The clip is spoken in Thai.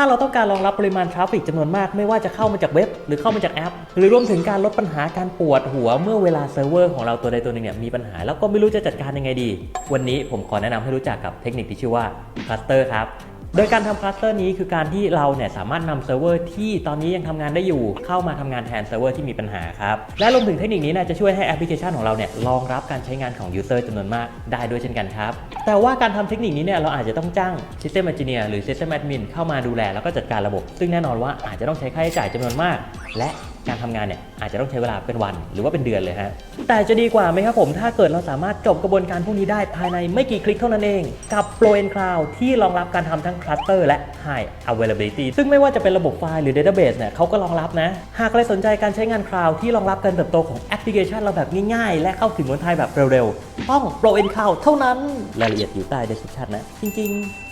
ถ้าเราต้องการรองรับปริมาณทราฟฟิกจำนวนมาก ไม่ว่าจะเข้ามาจากเว็บ หรือเข้ามาจากแอป หรือรวมถึงการลดปัญหาการปวดหัวเมื่อเวลาเซิร์ฟเวอร์ของเราตัวใดตัวหนึ่งเนี่ยมีปัญหาแล้วก็ไม่รู้จะจัดการยังไงดี วันนี้ผมขอแนะนำให้รู้จักกับเทคนิคที่ชื่อว่าคลัสเตอร์ครับ โดยการทำคลัสเตอร์นี้คือการที่เราเนี่ยสามารถนำเซิร์ฟเวอร์ที่ตอนนี้ยังทำงานได้อยู่ เข้ามาทำงานแทนเซิร์ฟเวอร์ที่มีปัญหาครับ และรวมถึงเทคนิคนี้นะจะช่วยให้แอปพลิเคชันของเราเนี่ยรองรับการใช้งานของยูเซอร์จำนวนมากได้ด้วยเช่นกันครับ แต่ว่าการทำเทคนิคนี้เนี่ยเราอาจจะต้องจ้าง System Engineer หรือ System Admin เข้ามาดูแลแล้วก็จัดการระบบ ซึ่งแน่นอนว่าอาจจะต้องใช้ค่าใช้จ่ายจำนวนมาก และ การทำงานเนี่ยอาจจะต้องใช้เวลาเป็นวันหรือว่าเป็นเดือนเลยฮะแต่จะดีกว่าไหมครับผมถ้าเกิดเราสามารถจบกระบวนการพวกนี้ได้ภายในไม่กี่คลิกเท่านั้นเอง กับ Flow and Cloud ที่รองรับการทำทั้ง Cluster และ High Availability ซึ่งไม่ว่าจะเป็นระบบไฟล์หรือ Database เนี่ยเขาก็รองรับนะ หากใครสนใจการใช้งาน Cloud ที่รองรับการเติบโตของแอปพลิเคชันเราแบบง่ายๆ และเข้าถึงบนไทยแบบเร็วๆ ต้อง Flow and Cloud เท่านั้นรายละเอียดอยู่ใต้ description นะจริงๆ